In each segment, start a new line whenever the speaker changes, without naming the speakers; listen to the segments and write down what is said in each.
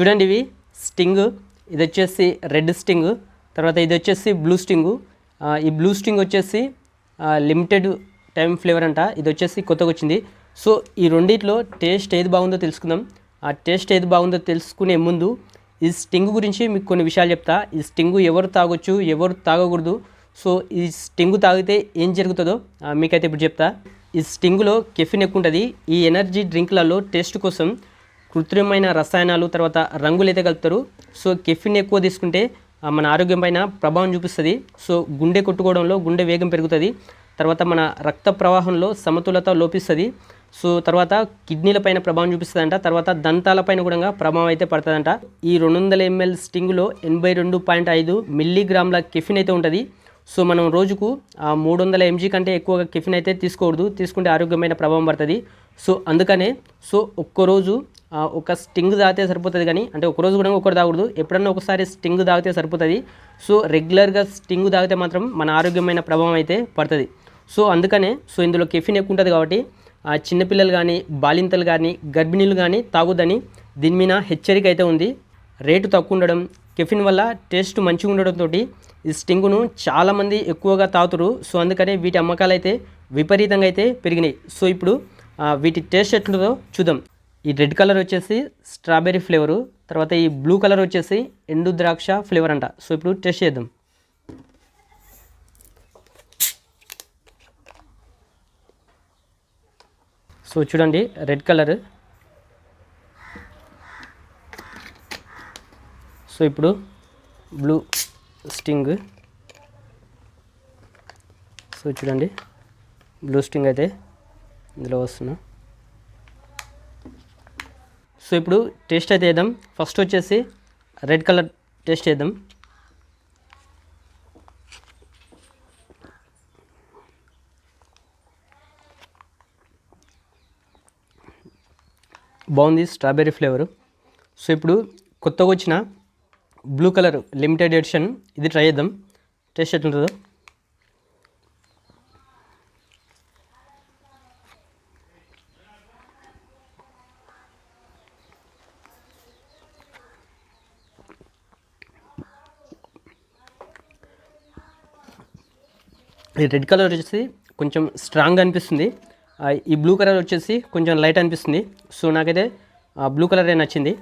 చూడండి ఇవి. స్టింగ్ ఇది వచ్చేసి రెడ్ స్టింగ్ తర్వాత ఇది వచ్చేసి బ్లూ స్టింగ్ ఈ బ్లూ స్టింగ్ వచ్చేసి లిమిటెడ్ టైం ఫ్లేవర్ అంట. ఇది వచ్చేసి కొత్తగా వచ్చింది. సో ఈ రెండిట్లో టేస్ట్ ఏది బాగుందో తెలుసుకుందాం. ఆ టేస్ట్ ఏది బాగుందో తెలుసుకునే ముందు ఈ స్టింగ్ గురించి మీకు కొన్ని విషయాలు చెప్తా. ఈ స్టింగ్ ఎవరు తాగొచ్చు ఎవరు తాగకూడదు. సో ఈ స్టింగ్ తాగితే ఏం జరుగుతుందో మీకైతే ఇప్పుడు చెప్తా. ఈ స్టింగ్లో కెఫిన్ ఎక్కువ ఉంటుంది. ఈ ఎనర్జీ డ్రింక్లలో టేస్ట్ కోసం కృత్రిమమైన రసాయనాలు తర్వాత రంగులు అయితే కలుపుతారు. సో కెఫిన్ ఎక్కువ తీసుకుంటే మన ఆరోగ్యం పైన ప్రభావం చూపిస్తుంది. సో గుండె కొట్టుకోవడంలో గుండె వేగం పెరుగుతుంది. తర్వాత మన రక్త ప్రవాహంలో సమతులత లోపిస్తుంది. సో తర్వాత కిడ్నీల పైన ప్రభావం చూపిస్తుందంట. తర్వాత దంతాల పైన కూడా ప్రభావం అయితే పడుతుందంట. ఈ రెండు వందల ఎంఎల్ స్టింగ్లో ఎనభై రెండు పాయింట్ ఐదు మిల్లీగ్రామ్ల కెఫిన్ అయితే ఉంటుంది. సో మనం రోజుకు ఆ మూడు వందల ఎంజీ కంటే ఎక్కువగా కెఫిన్ అయితే తీసుకోకూడదు. తీసుకుంటే ఆరోగ్యమైన ప్రభావం పడుతుంది. సో అందుకనే సో ఒక్కరోజు ఒక స్టింగ్ తాగితే సరిపోతుంది కానీ అంటే ఒక రోజు కూడా ఒకటి తాగకూడదు. ఎప్పుడన్నా ఒకసారి స్టింగ్ తాగితే సరిపోతుంది. సో రెగ్యులర్గా స్టింగ్ తాగితే మాత్రం మన ఆరోగ్యమైన ప్రభావం అయితే పడుతుంది. సో అందుకనే సో ఇందులో కెఫిన్ ఎక్కువ ఉంటుంది కాబట్టి చిన్నపిల్లలు కానీ బాలింతలు కానీ గర్భిణీలు కానీ తాగొద్దని దీని మీద హెచ్చరిక అయితే ఉంది. రేటు తక్కువ ఉండడం కెఫిన్ వల్ల టేస్ట్ మంచిగా ఉండడంతో ఈ స్టింగును చాలామంది ఎక్కువగా తాగుతారు. సో అందుకనే వీటి అమ్మకాలు అయితే విపరీతంగా అయితే పెరిగినాయి. సో ఇప్పుడు వీటి టేస్ట్ ఎట్లుందో చూద్దాం. ఈ రెడ్ కలర్ వచ్చేసి స్ట్రాబెర్రీ ఫ్లేవరు తర్వాత ఈ బ్లూ కలర్ వచ్చేసి ఎండు ద్రాక్ష ఫ్లేవర్ అంట. సో ఇప్పుడు టెస్ట్ చేద్దాం. సో చూడండి రెడ్ కలర్. సో ఇప్పుడు బ్లూ స్టింగ్. సో చూడండి బ్లూ స్టింగ్ అయితే ఇందులో వస్తున్నా. సో ఇప్పుడు టేస్ట్ అయితే చేద్దాం. ఫస్ట్ వచ్చేసి రెడ్ కలర్ టేస్ట్ చేద్దాం. బాగుంది స్ట్రాబెర్రీ ఫ్లేవరు. సో ఇప్పుడు కొత్తగా వచ్చిన బ్లూ కలర్ లిమిటెడ్ ఎడిషన్ ఇది ట్రై చేద్దాం. టేస్ట్ ఎట్లుంటుందో. ఈ రెడ్ కలర్ వచ్చేసి కొంచెం స్ట్రాంగ్ అనిపిస్తుంది. ఈ బ్లూ కలర్ వచ్చేసి కొంచెం లైట్ అనిపిస్తుంది. సో నాకైతే బ్లూ కలరే నచ్చింది.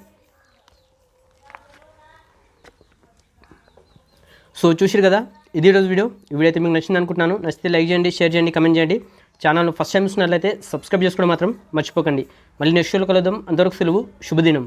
సో చూసిరు కదా ఇది రోజు వీడియో ఈ వీడియో అయితే మీకు నచ్చింది అనుకుంటున్నాను. నచ్చితే లైక్ చేయండి షేర్ చేయండి కమెంట్ చేయండి. ఛానల్ ఫస్ట్ టైం చూసినట్లయితే సబ్స్క్రైబ్ చేసుకోవడం మాత్రం మర్చిపోకండి. మళ్ళీ నెక్స్ట్ షోలో కలుద్దాం. అంతవరకు సెలవు. శుభదినం.